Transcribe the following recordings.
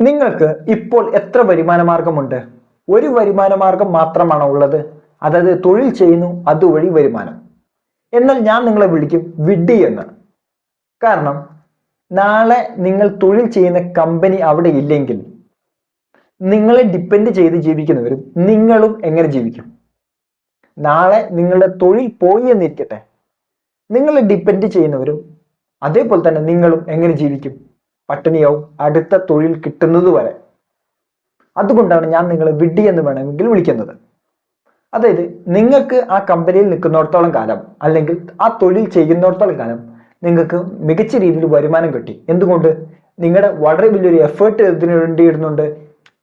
നിങ്ങൾക്ക് ഇപ്പോൾ എത്ര വരുമാന മാർഗമുണ്ട്? ഒരു വരുമാന മാർഗം മാത്രമാണ് ഉള്ളത്? അതായത് തൊഴിൽ ചെയ്യുന്നു അതുവഴി വരുമാനം. എന്നാൽ ഞാൻ നിങ്ങളെ വിളിക്കും വിഡ്ഡി എന്ന്. കാരണം നാളെ നിങ്ങൾ തൊഴിൽ ചെയ്യുന്ന കമ്പനി അവിടെ ഇല്ലെങ്കിൽ നിങ്ങളെ ഡിപ്പെൻഡ് ചെയ്ത് ജീവിക്കുന്നവരും നിങ്ങളും എങ്ങനെ ജീവിക്കും? നാളെ നിങ്ങളുടെ തൊഴിൽ പോയി എന്നിരിക്കട്ടെ. നിങ്ങളെ ഡിപ്പെൻഡ് ചെയ്യുന്നവരും അതേപോലെ തന്നെ നിങ്ങളും എങ്ങനെ ജീവിക്കും? പട്ടിണിയാവും അടുത്ത തൊഴിൽ കിട്ടുന്നത് വരെ. അതുകൊണ്ടാണ് ഞാൻ നിങ്ങളെ വിഡി എന്ന് വേണമെങ്കിൽ വിളിക്കുന്നത്. അതായത് നിങ്ങൾക്ക് ആ കമ്പനിയിൽ നിൽക്കുന്നിടത്തോളം കാലം അല്ലെങ്കിൽ ആ തൊഴിൽ ചെയ്യുന്നിടത്തോളം കാലം നിങ്ങൾക്ക് മികച്ച രീതിയിൽ വരുമാനം കിട്ടി. എന്തുകൊണ്ട്? നിങ്ങളുടെ വളരെ വലിയൊരു എഫേർട്ട് ഇതിനു വേണ്ടി ഇടുന്നുണ്ട്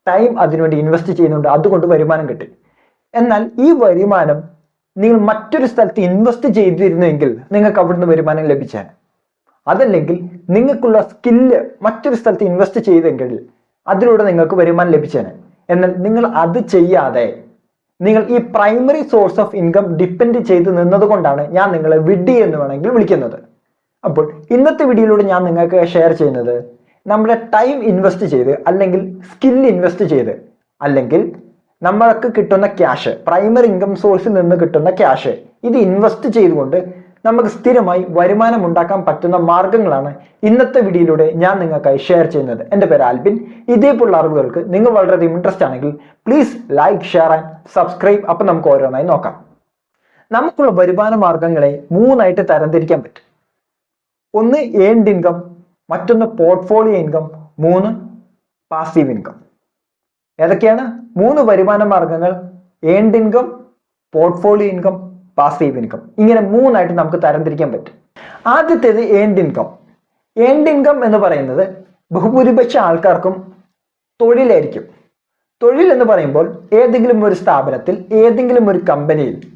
ടൈം അതിനുവേണ്ടി ഇൻവെസ്റ്റ് ചെയ്യുന്നുണ്ട്. അതുകൊണ്ട് വരുമാനം കിട്ടി. എന്നാൽ ഈ വരുമാനം നിങ്ങൾ മറ്റൊരു സ്ഥലത്ത് ഇൻവെസ്റ്റ് ചെയ്തിരുന്നെങ്കിൽ നിങ്ങൾക്ക് അവിടുന്ന് വരുമാനം ലഭിച്ചേനെ. അതല്ലെങ്കിൽ നിങ്ങൾക്കുള്ള സ്കില്ല് മറ്റൊരു സ്ഥലത്ത് ഇൻവെസ്റ്റ് ചെയ്തെങ്കിൽ അതിലൂടെ നിങ്ങൾക്ക് വരുമാനം ലഭിച്ചേനെ. എന്നാൽ നിങ്ങൾ അത് ചെയ്യാതെ നിങ്ങൾ ഈ primary source of income depend ചെയ്ത് നിന്നതുകൊണ്ടാണ് ഞാൻ നിങ്ങളെ വിഡ്ഡി എന്ന് വേണമെങ്കിൽ വിളിക്കുന്നത്. അപ്പോൾ ഇന്നത്തെ വീഡിയോയിലൂടെ ഞാൻ നിങ്ങൾക്ക് ഷെയർ ചെയ്യുന്നത് നമ്മുടെ ടൈം ഇൻവെസ്റ്റ് ചെയ്ത് അല്ലെങ്കിൽ സ്കിൽ ഇൻവെസ്റ്റ് ചെയ്ത് അല്ലെങ്കിൽ നമ്മൾക്ക് കിട്ടുന്ന ക്യാഷ് പ്രൈമറി ഇൻകം സോഴ്സിൽ നിന്ന് കിട്ടുന്ന ക്യാഷ് ഇത് ഇൻവെസ്റ്റ് ചെയ്തുകൊണ്ട് നമുക്ക് സ്ഥിരമായി വരുമാനം ഉണ്ടാക്കാൻ പറ്റുന്ന മാർഗങ്ങളാണ് ഇന്നത്തെ വീഡിയോയിലൂടെ ഞാൻ നിങ്ങൾക്കായി ഷെയർ ചെയ്യുന്നത്. എന്റെ പേര് ആൽബിൻ. ഇതേപോലുള്ള അറിവുകൾക്ക് നിങ്ങൾ വളരെയധികം ഇൻട്രസ്റ്റ് ആണെങ്കിൽ please like share and subscribe അപ്പം നമുക്ക് ഓരോന്നായി നോക്കാം. നമുക്കുള്ള വരുമാന മാർഗങ്ങളെ മൂന്നായിട്ട് തരംതിരിക്കാൻ പറ്റും. ഒന്ന് ഏൺഡ് ഇൻകം മറ്റൊന്ന് പോർട്ട്ഫോളിയോ ഇൻകം മൂന്ന് പാസീവ് ഇൻകം ഏതൊക്കെയാണ്? മൂന്ന് വരുമാന മാർഗങ്ങൾ earned income portfolio income passive income ഇങ്ങനെ മൂന്നായിട്ട് നമുക്ക് തരംതിരിക്കാൻ പറ്റും. ആദ്യത്തേത് ഏൺഡ് ഇൻകം ഏൺഡ് ഇൻകം എന്ന് പറയുന്നത് ബഹുഭൂരിപക്ഷ ആൾക്കാർക്കും തൊഴിലായിരിക്കും. തൊഴിൽ എന്ന് പറയുമ്പോൾ ഏതെങ്കിലും ഒരു സ്ഥാപനത്തിൽ ഏതെങ്കിലും ഒരു കമ്പനിയിൽ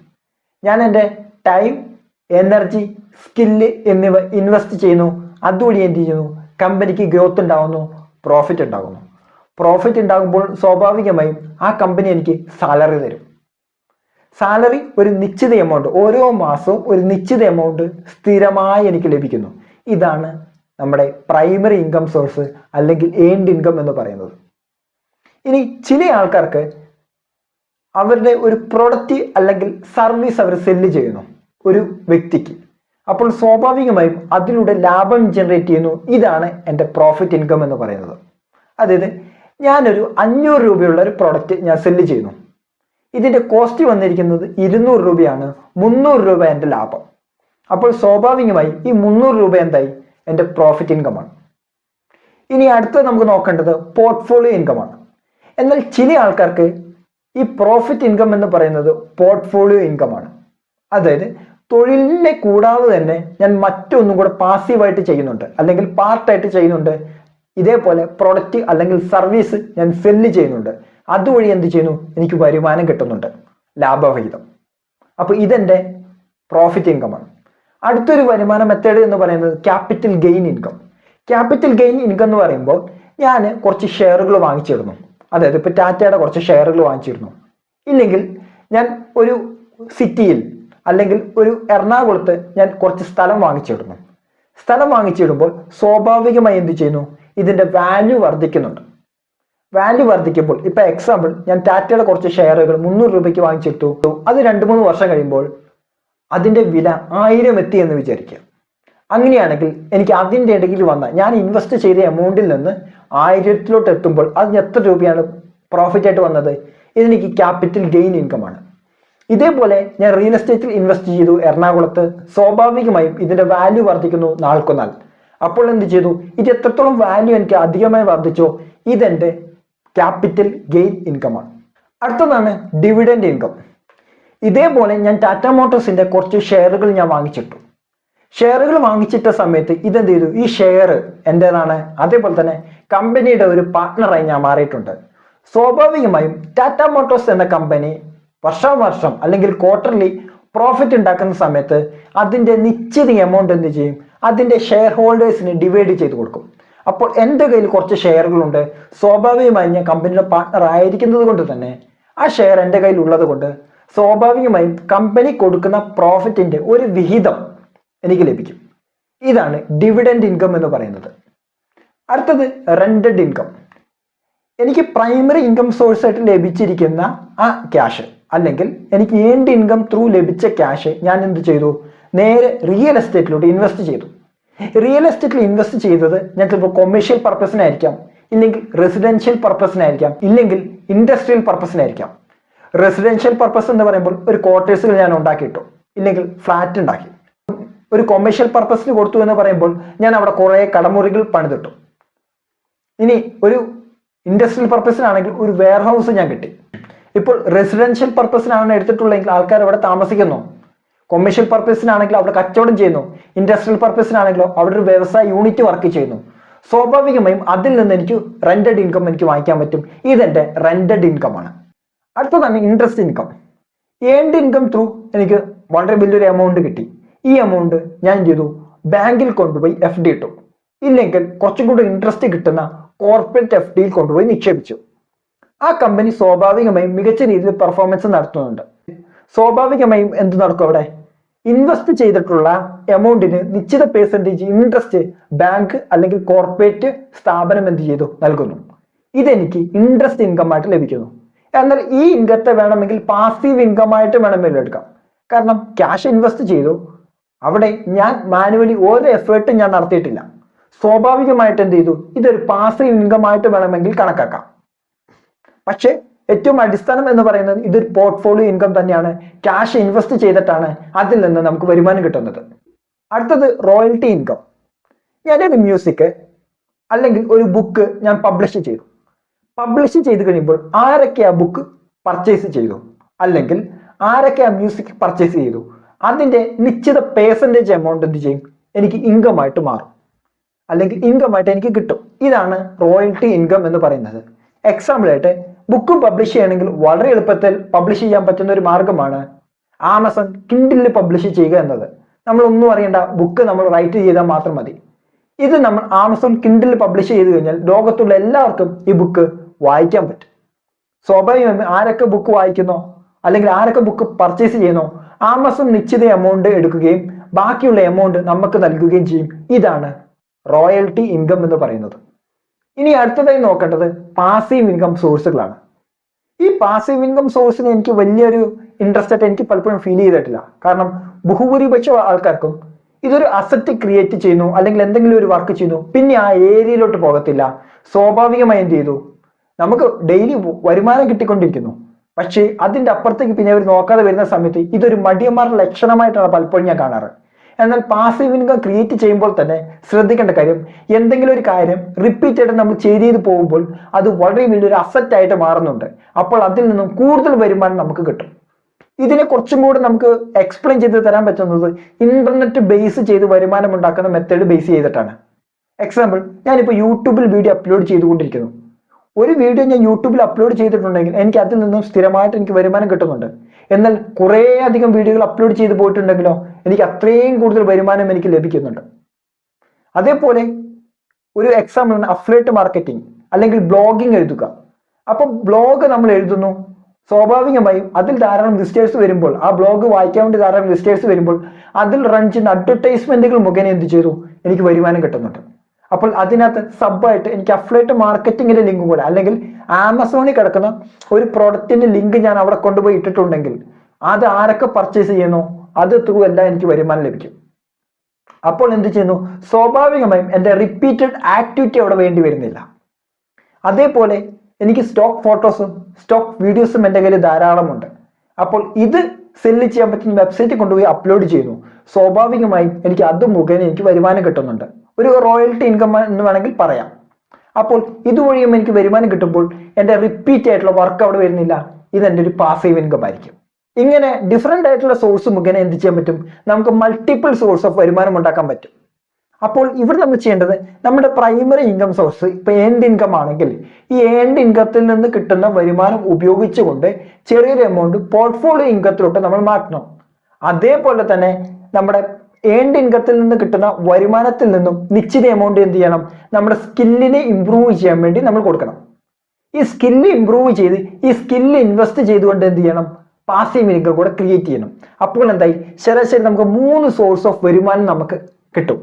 ഞാൻ എന്റെ ടൈം എനർജി സ്കില്ല് എന്നിവ ഇൻവെസ്റ്റ് ചെയ്യുന്നു. അതുവഴി എന്ത് ചെയ്യുന്നു? കമ്പനിക്ക് ഗ്രോത്ത് ഉണ്ടാകുന്നു പ്രോഫിറ്റ് ഉണ്ടാകുന്നു പ്രോഫിറ്റ് ഉണ്ടാകുമ്പോൾ സ്വാഭാവികമായും ആ കമ്പനി എനിക്ക് സാലറി തരും. സാലറി ഒരു നിശ്ചിത എമൗണ്ട് ഓരോ മാസവും ഒരു നിശ്ചിത എമൗണ്ട് സ്ഥിരമായി എനിക്ക് ലഭിക്കുന്നു. ഇതാണ് നമ്മുടെ പ്രൈമറി ഇൻകം സോഴ്സ് അല്ലെങ്കിൽ ഏൺഡ് ഇൻകം എന്ന് പറയുന്നത്. ഇനി ചില ആൾക്കാർക്ക് അവരുടെ ഒരു പ്രൊഡക്റ്റ് അല്ലെങ്കിൽ സർവീസ് അവർ സെല്ല് ചെയ്യുന്നു ഒരു വ്യക്തിക്ക്. അപ്പോൾ സ്വാഭാവികമായും അതിലൂടെ ലാഭം ജനറേറ്റ് ചെയ്യുന്നു. ഇതാണ് എന്റെ പ്രോഫിറ്റ് ഇൻകം എന്ന് പറയുന്നത്. അതായത് ഞാനൊരു അഞ്ഞൂറ് രൂപയുള്ള ഒരു പ്രൊഡക്റ്റ് ഞാൻ സെല്ല് ചെയ്യുന്നു. ഇതിന്റെ കോസ്റ്റ് വന്നിരിക്കുന്നത് ഇരുന്നൂറ് രൂപയാണ്. മുന്നൂറ് രൂപ എന്റെ ലാഭം. അപ്പോൾ സ്വാഭാവികമായി ഈ മുന്നൂറ് രൂപ എന്തായി? എന്റെ പ്രോഫിറ്റ് ഇൻകമാണ് ഇനി അടുത്തത് നമുക്ക് നോക്കേണ്ടത് പോർട്ട്ഫോളിയോ ഇൻകമാണ് എന്നാൽ ചില ആൾക്കാർക്ക് ഈ പ്രോഫിറ്റ് ഇൻകം എന്ന് പറയുന്നത് പോർട്ട്ഫോളിയോ ഇൻകമാണ് അതായത് തൊഴിലിനെ കൂടാതെ തന്നെ ഞാൻ മറ്റൊന്നും കൂടെ പാസീവായിട്ട് ചെയ്യുന്നുണ്ട്. അല്ലെങ്കിൽ പാർട്ടായിട്ട് ചെയ്യുന്നുണ്ട്. ഇതേപോലെ പ്രൊഡക്റ്റ് അല്ലെങ്കിൽ സർവീസ് ഞാൻ സെല്ല് ചെയ്യുന്നുണ്ട്. അതുവഴി എന്ത് ചെയ്യുന്നു? എനിക്ക് വരുമാനം കിട്ടുന്നുണ്ട്. ലാഭവിഹിതം. അപ്പോൾ ഇതെന്റെ പ്രോഫിറ്റ് ഇൻകം ആണ്. അടുത്തൊരു വരുമാന മെത്തേഡ് എന്ന് പറയുന്നത് capital gain income capital gain income എന്ന് പറയുമ്പോൾ ഞാൻ കുറച്ച് ഷെയറുകൾ വാങ്ങിച്ചിരുന്നു. അതായത് ഇപ്പോൾ ടാറ്റയുടെ കുറച്ച് ഷെയറുകൾ വാങ്ങിച്ചിരുന്നു. ഇല്ലെങ്കിൽ ഞാൻ ഒരു സിറ്റിയിൽ അല്ലെങ്കിൽ ഒരു എറണാകുളത്ത് ഞാൻ കുറച്ച് സ്ഥലം വാങ്ങിച്ചിടുന്നു സ്ഥലം വാങ്ങിച്ചിടുമ്പോൾ സ്വാഭാവികമായി എന്ത് ചെയ്യുന്നു? ഇതിന്റെ വാല്യൂ വർദ്ധിക്കുന്നുണ്ട്. വാല്യൂ വർദ്ധിക്കുമ്പോൾ ഇപ്പൊ എക്സാമ്പിൾ ഞാൻ ടാറ്റയുടെ കുറച്ച് ഷെയറുകൾ മുന്നൂറ് രൂപയ്ക്ക് വാങ്ങിച്ചിട്ടു. അത് രണ്ട് മൂന്ന് വർഷം കഴിയുമ്പോൾ അതിന്റെ വില ആയിരം എത്തി എന്ന് വിചാരിക്കുക. അങ്ങനെയാണെങ്കിൽ എനിക്ക് അതിന്റെ ഇടയിൽ വന്ന ഞാൻ ഇൻവെസ്റ്റ് ചെയ്ത എമൗണ്ടിൽ നിന്ന് ആയിരത്തിലോട്ട് എത്തുമ്പോൾ അതിന് എത്ര രൂപയാണ് പ്രോഫിറ്റ് ആയിട്ട് വന്നത്? ഇതെനിക്ക് ക്യാപിറ്റൽ ഗെയിൻ ഇൻകം ആണ്. ഇതേപോലെ ഞാൻ റിയൽ എസ്റ്റേറ്റിൽ ഇൻവെസ്റ്റ് ചെയ്തു എറണാകുളത്ത്. സ്വാഭാവികമായും ഇതിന്റെ വാല്യൂ വർദ്ധിക്കുന്നു നാൾക്കുനാൾ. അപ്പോൾ എന്ത് ചെയ്തു? ഇത് എത്രത്തോളം വാല്യൂ എനിക്ക് അധികമായി വർദ്ധിച്ചോ? ഇതെന്റെ ക്യാപിറ്റൽ ഗെയിൻ ഇൻകമാണ് അടുത്തതാണ് ഡിവിഡൻഡ് ഇൻകം ഇതേപോലെ ഞാൻ ടാറ്റ മോട്ടോഴ്സിന്റെ കുറച്ച് ഷെയറുകൾ ഞാൻ വാങ്ങിച്ചിട്ടു. ഷെയറുകൾ വാങ്ങിച്ചിട്ട സമയത്ത് ഇതെന്ത് ചെയ്തു? ഈ ഷെയർ എന്റെതാണ് അതേപോലെ തന്നെ കമ്പനിയുടെ ഒരു പാർട്ട്ണറായി ഞാൻ മാറിയിട്ടുണ്ട്. സ്വാഭാവികമായും ടാറ്റ മോട്ടോഴ്സ് എന്ന കമ്പനി വർഷാവർഷം അല്ലെങ്കിൽ ക്വാർട്ടർലി പ്രോഫിറ്റ് ഉണ്ടാക്കുന്ന സമയത്ത് അതിന്റെ നിശ്ചിത എമൗണ്ട് എന്ത് ചെയ്യും? അതിന്റെ ഷെയർ ഹോൾഡേഴ്സിന് ഡിവൈഡ് ചെയ്ത് കൊടുക്കും. അപ്പോൾ എന്റെ കയ്യിൽ കുറച്ച് ഷെയറുകളുണ്ട്. സ്വാഭാവികമായും ഞാൻ കമ്പനിയുടെ പാർട്ട്ണർ ആയിരിക്കുന്നത് കൊണ്ട് തന്നെ ആ ഷെയർ എന്റെ കയ്യിൽ ഉള്ളത് കൊണ്ട് സ്വാഭാവികമായും കമ്പനി കൊടുക്കുന്ന പ്രോഫിറ്റിന്റെ ഒരു വിഹിതം എനിക്ക് ലഭിക്കും. ഇതാണ് ഡിവിഡൻഡ് ഇൻകം എന്ന് പറയുന്നത്. അടുത്തത് റെന്റഡ് ഇൻകം എനിക്ക് പ്രൈമറി ഇൻകം സോഴ്സ് ആയിട്ട് ലഭിച്ചിരിക്കുന്ന ആ ക്യാഷ് അല്ലെങ്കിൽ എനിക്ക് ഏണ്ട് ഇൻകം ത്രൂ ലഭിച്ച ക്യാഷ് ഞാൻ എന്ത് ചെയ്തു? നേരെ റിയൽ എസ്റ്റേറ്റിലോട്ട് ഇൻവെസ്റ്റ് ചെയ്തു. റിയൽ എസ്റ്റേറ്റിൽ ഇൻവെസ്റ്റ് ചെയ്തത് ഞാൻ ചിലപ്പോൾ കൊമേഴ്ഷ്യൽ പർപ്പസിനായിരിക്കാം ഇല്ലെങ്കിൽ റെസിഡൻഷ്യൽ പർപ്പസിനായിരിക്കാം ഇല്ലെങ്കിൽ ഇൻഡസ്ട്രിയൽ പർപ്പസിനായിരിക്കാം റെസിഡൻഷ്യൽ പർപ്പസ് എന്ന് പറയുമ്പോൾ ഒരു ക്വാർട്ടേഴ്സുകൾ ഞാൻ ഉണ്ടാക്കിയിട്ടു. ഇല്ലെങ്കിൽ ഫ്ലാറ്റ് ഉണ്ടാക്കി. ഒരു കൊമേഴ്ഷ്യൽ പർപ്പസിന് കൊടുത്തു എന്ന് പറയുമ്പോൾ ഞാൻ അവിടെ കുറേ കടമുറികൾ പണിതിട്ടു. ഇനി ഒരു ഇൻഡസ്ട്രിയൽ പർപ്പസിനാണെങ്കിൽ ഒരു വെയർ ഹൗസ് ഞാൻ കിട്ടി. ഇപ്പോൾ റെസിഡൻഷ്യൽ പർപ്പസിനാണ് എടുത്തിട്ടുള്ളതെങ്കിൽ ആൾക്കാർ അവിടെ താമസിക്കുന്നു? കൊമേഴ്ഷ്യൽ പർപ്പസിനാണെങ്കിലും അവിടെ കച്ചവടം ചെയ്യുന്നു. ഇൻഡസ്ട്രിയൽ പർപ്പസിനാണെങ്കിലോ അവിടെ ഒരു വ്യവസായ യൂണിറ്റ് വർക്ക് ചെയ്യുന്നു. സ്വാഭാവികമായും അതിൽ നിന്ന് എനിക്ക് റെന്റഡ് ഇൻകം എനിക്ക് വാങ്ങിക്കാൻ പറ്റും. ഇതെന്റെ റെന്റഡ് ഇൻകം ആണ്. അടുത്തതാണ് interest income earned income through എനിക്ക് വളരെ വലിയൊരു എമൗണ്ട് കിട്ടി. ഈ എമൗണ്ട് ഞാൻ ചെയ്തു? ബാങ്കിൽ കൊണ്ടുപോയി എഫ് ഡി ഇട്ടു. ഇല്ലെങ്കിൽ കുറച്ചും കൂടി ഇൻട്രസ്റ്റ് കിട്ടുന്ന കോർപ്പറേറ്റ് എഫ് ഡിയിൽ കൊണ്ടുപോയി നിക്ഷേപിച്ചു. ആ കമ്പനി സ്വാഭാവികമായും മികച്ച രീതിയിൽ പെർഫോമൻസ് നടത്തുന്നുണ്ട്. സ്വാഭാവികമായും എന്ത് നടക്കും അവിടെ? ഇൻവെസ്റ്റ് ചെയ്തിട്ടുള്ള എമൗണ്ടിന് നിശ്ചിത പേഴ്സന്റേജ് ഇൻട്രസ്റ്റ് ബാങ്ക് അല്ലെങ്കിൽ കോർപ്പറേറ്റ് സ്ഥാപനം എന്ത് ചെയ്തു? നൽകുന്നു. ഇതെനിക്ക് ഇൻട്രസ്റ്റ് ഇൻകം ആയിട്ട് ലഭിക്കുന്നു. എന്നാൽ ഈ ഇൻകത്തെ വേണമെങ്കിൽ പാസീവ് ഇൻകം ആയിട്ട് വേണമെങ്കിൽ എടുക്കാം കാരണം ക്യാഷ് ഇൻവെസ്റ്റ് ചെയ്തു. അവിടെ ഞാൻ മാനുവലി ഓരോ എഫേർട്ടും ഞാൻ നടത്തിയിട്ടില്ല. സ്വാഭാവികമായിട്ട് എന്ത് ചെയ്തു? ഇതൊരു പാസീവ് ഇൻകം ആയിട്ട് വേണമെങ്കിൽ കണക്കാക്കാം. പക്ഷേ ഏറ്റവും അടിസ്ഥാനം എന്ന് പറയുന്നത് ഇതൊരു പോർട്ട്ഫോളിയോ ഇൻകം തന്നെയാണ്. ക്യാഷ് ഇൻവെസ്റ്റ് ചെയ്തിട്ടാണ് അതിൽ നിന്ന് നമുക്ക് വരുമാനം കിട്ടുന്നത്. അടുത്തത് റോയൽറ്റി ഇൻകം ഞാനൊരു മ്യൂസിക് അല്ലെങ്കിൽ ഒരു ബുക്ക് ഞാൻ പബ്ലിഷ് ചെയ്തു. പബ്ലിഷ് ചെയ്ത് കഴിയുമ്പോൾ ആരൊക്കെ ആ ബുക്ക് പർച്ചേസ് ചെയ്തു? അല്ലെങ്കിൽ ആരൊക്കെ ആ മ്യൂസിക് പർച്ചേസ് ചെയ്തു? അതിന്റെ നിശ്ചിത പേഴ്സന്റേജ് എമൗണ്ട് എന്ത് ചെയ്യും? എനിക്ക് ഇൻകം ആയിട്ട് മാറും. അല്ലെങ്കിൽ ഇൻകം ആയിട്ട് എനിക്ക് കിട്ടും. ഇതാണ് റോയൽറ്റി ഇൻകം എന്ന് പറയുന്നത്. എക്സാമ്പിൾ ആയിട്ട് ബുക്ക് പബ്ലിഷ് ചെയ്യണമെങ്കിൽ വളരെ എളുപ്പത്തിൽ പബ്ലിഷ് ചെയ്യാൻ പറ്റുന്ന ഒരു മാർഗമാണ് ആമസോൺ കിൻഡിൽ പബ്ലിഷ് ചെയ്യുക എന്നത്. നമ്മൾ ഒന്നും അറിയണ്ട ബുക്ക് നമ്മൾ റൈറ്റ് ചെയ്താൽ മാത്രം മതി. ഇത് നമ്മൾ ആമസോൺ കിൻഡിൽ പബ്ലിഷ് ചെയ്ത് കഴിഞ്ഞാൽ ലോകത്തുള്ള എല്ലാവർക്കും ഈ ബുക്ക് വായിക്കാൻ പറ്റും. സ്വാഭാവികമായും ആരൊക്കെ ബുക്ക് വായിക്കുന്നോ അല്ലെങ്കിൽ ആരൊക്കെ ബുക്ക് പർച്ചേസ് ചെയ്യുന്നോ ആമസോൺ നിശ്ചിത എമൗണ്ട് എടുക്കുകയും ബാക്കിയുള്ള എമൗണ്ട് നമുക്ക് നൽകുകയും ചെയ്യും. ഇതാണ് റോയൽറ്റി ഇൻകം എന്ന് പറയുന്നത്. ഇനി അടുത്തതായി നോക്കേണ്ടത് പാസീവ് ഇൻകം സോഴ്സുകളാണ് ഈ പാസീവ് ഇൻകം സോഴ്സിന് എനിക്ക് വലിയൊരു ഇൻട്രസ്റ്റ് ആയിട്ട് എനിക്ക് പലപ്പോഴും ഫീൽ ചെയ്തിട്ടില്ല. കാരണം ബഹുഭൂരിപക്ഷ ആൾക്കാർക്കും ഇതൊരു അസറ്റ് ക്രിയേറ്റ് ചെയ്യുന്നു അല്ലെങ്കിൽ എന്തെങ്കിലും ഒരു വർക്ക് ചെയ്യുന്നു പിന്നെ ആ ഏരിയയിലോട്ട് പോകത്തില്ല. സ്വാഭാവികമായി എന്ത് ചെയ്തു? നമുക്ക് ഡെയിലി വരുമാനം കിട്ടിക്കൊണ്ടിരിക്കുന്നു. പക്ഷേ അതിന്റെ അപ്പുറത്തേക്ക് പിന്നെ അവർ നോക്കാതെ വരുന്ന സമയത്ത് ഇതൊരു മടിയന്മാരുടെ ലക്ഷണമായിട്ടാണ് പലപ്പോഴും ഞാൻ കാണാറ്. എന്നാൽ പാസീവ് ഇൻകം ക്രിയേറ്റ് ചെയ്യുമ്പോൾ തന്നെ ശ്രദ്ധിക്കേണ്ട കാര്യം എന്തെങ്കിലും ഒരു കാര്യം റിപ്പീറ്റ് ആയിട്ട് നമ്മൾ ചെയ്ത് ചെയ്ത് പോകുമ്പോൾ അത് വളരെ വലിയൊരു അസറ്റ് ആയിട്ട് മാറുന്നുണ്ട്. അപ്പോൾ അതിൽ നിന്നും കൂടുതൽ വരുമാനം നമുക്ക് കിട്ടും. ഇതിനെ കുറച്ചും കൂടെ നമുക്ക് എക്സ്പ്ലെയിൻ ചെയ്ത് തരാൻ പറ്റുന്നത് ഇന്റർനെറ്റ് ബേസ് ചെയ്ത് വരുമാനം ഉണ്ടാക്കുന്ന മെത്തേഡ് ബേസ് ചെയ്തിട്ടാണ്. എക്സാമ്പിൾ ഞാനിപ്പോൾ യൂട്യൂബിൽ വീഡിയോ അപ്ലോഡ് ചെയ്തുകൊണ്ടിരിക്കുന്നു. ഒരു വീഡിയോ ഞാൻ യൂട്യൂബിൽ അപ്ലോഡ് ചെയ്തിട്ടുണ്ടെങ്കിൽ എനിക്ക് അതിൽ നിന്നും സ്ഥിരമായിട്ട് എനിക്ക് വരുമാനം കിട്ടുന്നുണ്ട്. എന്നാൽ കുറേ അധികം വീഡിയോകൾ അപ്ലോഡ് ചെയ്ത് പോയിട്ടുണ്ടെങ്കിലോ എനിക്ക് അത്രയും കൂടുതൽ വരുമാനം എനിക്ക് ലഭിക്കുന്നുണ്ട്. അതേപോലെ ഒരു എക്സാമ്പിൾ ആണ് അഫ്ലേറ്റ് മാർക്കറ്റിംഗ് അല്ലെങ്കിൽ ബ്ലോഗിംഗ് എഴുതുക. അപ്പൊ ബ്ലോഗ് നമ്മൾ എഴുതുന്നു. സ്വാഭാവികമായും അതിൽ ധാരാളം വിസിറ്റേഴ്സ് വരുമ്പോൾ ആ ബ്ലോഗ് വായിക്കാൻ വേണ്ടി ധാരാളം വിസിറ്റേഴ്സ് വരുമ്പോൾ അതിൽ റൺ ചെയ്യുന്ന അഡ്വർടൈസ്മെന്റുകൾ മുഖേന എന്ത് ചെയ്തു? എനിക്ക് വരുമാനം കിട്ടുന്നുണ്ട്. അപ്പോൾ അതിനകത്ത് സബായിട്ട് എനിക്ക് അഫ്ലേറ്റ് മാർക്കറ്റിംഗിന്റെ ലിങ്കും കൂടെ അല്ലെങ്കിൽ ആമസോണിൽ കിടക്കുന്ന ഒരു പ്രോഡക്റ്റിന്റെ ലിങ്ക് ഞാൻ അവിടെ കൊണ്ടുപോയി ഇട്ടിട്ടുണ്ടെങ്കിൽ അത് ആരൊക്കെ പർച്ചേസ് ചെയ്യുന്നു? അത് ത്രൂ എല്ലാം എനിക്ക് വരുമാനം ലഭിക്കും. അപ്പോൾ എന്ത് ചെയ്യുന്നു? സ്വാഭാവികമായും എന്റെ റിപ്പീറ്റഡ് ആക്ടിവിറ്റി അവിടെ വേണ്ടി വരുന്നില്ല. അതേപോലെ എനിക്ക് സ്റ്റോക്ക് ഫോട്ടോസും സ്റ്റോക്ക് വീഡിയോസും എന്റെ കയ്യിൽ ധാരാളമുണ്ട്. അപ്പോൾ ഇത് സെല്ല് ചെയ്യാൻ പറ്റുന്ന വെബ്സൈറ്റിൽ കൊണ്ടുപോയി അപ്ലോഡ് ചെയ്യുന്നു. സ്വാഭാവികമായും എനിക്ക് അത് മുഖേന എനിക്ക് വരുമാനം കിട്ടുന്നുണ്ട്. ഒരു റോയൽറ്റി ഇൻകം എന്ന് വേണമെങ്കിൽ പറയാം. അപ്പോൾ ഇതുവഴിയും എനിക്ക് വരുമാനം കിട്ടുമ്പോൾ എന്റെ റിപ്പീറ്റ് ആയിട്ടുള്ള വർക്ക് അവിടെ വരുന്നില്ല. ഇതെന്റെ ഒരു പാസീവ് ഇൻകം ആയിരിക്കും. ഇങ്ങനെ ഡിഫറെന്റ് ആയിട്ടുള്ള സോഴ്സ് മുഖേന എന്ത് ചെയ്യാൻ പറ്റും? നമുക്ക് മൾട്ടിപ്പിൾ സോഴ്സ് ഓഫ് വരുമാനം ഉണ്ടാക്കാൻ പറ്റും. അപ്പോൾ ഇവിടെ നമ്മൾ ചെയ്യേണ്ടത് നമ്മുടെ പ്രൈമറി ഇൻകം സോഴ്സ് ഇപ്പൊ ഏൺഡ് ഇൻകം ആണെങ്കിൽ ഈ ഏൺഡ് ഇൻകത്തിൽ നിന്ന് കിട്ടുന്ന വരുമാനം ഉപയോഗിച്ചുകൊണ്ട് ചെറിയൊരു എമൗണ്ട് പോർട്ട്ഫോളിയോ ഇൻകത്തിലോട്ട് നമ്മൾ മാറ്റണം. അതേപോലെ തന്നെ നമ്മുടെ ഏൺഡ് ഇൻകത്തിൽ നിന്ന് കിട്ടുന്ന വരുമാനത്തിൽ നിന്നും നിശ്ചിത എമൗണ്ട് എന്ത് ചെയ്യണം? നമ്മുടെ സ്കില്ലിനെ ഇമ്പ്രൂവ് ചെയ്യാൻ വേണ്ടി നമ്മൾ കൊടുക്കണം. ഈ സ്കില്ല് ഇമ്പ്രൂവ് ചെയ്ത് ഈ സ്കില്ല് ഇൻവെസ്റ്റ് ചെയ്തുകൊണ്ട് എന്ത് ചെയ്യണം? പാസീവ് ഇൻകം കൂടെ ക്രിയേറ്റ് ചെയ്യണം. അപ്പോൾ എന്തായി? ശരാശരി നമുക്ക് മൂന്ന് സോഴ്സ് ഓഫ് വരുമാനം നമുക്ക് കിട്ടും.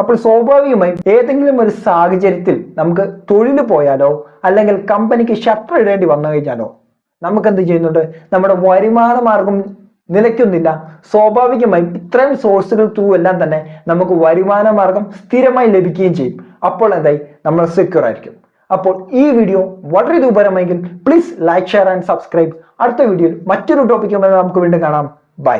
അപ്പോൾ സ്വാഭാവികമായും ഏതെങ്കിലും ഒരു സാഹചര്യത്തിൽ നമുക്ക് തൊഴിൽ പോയാലോ അല്ലെങ്കിൽ കമ്പനിക്ക് ഷട്ടർ ഇടേണ്ടി വന്നു കഴിഞ്ഞാലോ നമുക്ക് എന്ത് ചെയ്യുന്നുണ്ട്? നമ്മുടെ വരുമാന മാർഗം നിലയ്ക്കുന്നില്ല. സ്വാഭാവികമായും ഇത്രയും സോഴ്സുകൾ ത്രൂ എല്ലാം തന്നെ നമുക്ക് വരുമാന മാർഗം സ്ഥിരമായി ലഭിക്കുകയും ചെയ്യും. അപ്പോൾ എന്തായി? നമ്മൾ സെക്യൂർ ആയിരിക്കും. അപ്പോൾ ഈ വീഡിയോ വളരെ ഉപകാരമായെങ്കിൽ please like share and subscribe അടുത്ത വീഡിയോയിൽ മറ്റൊരു ടോപ്പിക്കുമായി നമുക്ക് വീണ്ടും കാണാം. ബൈ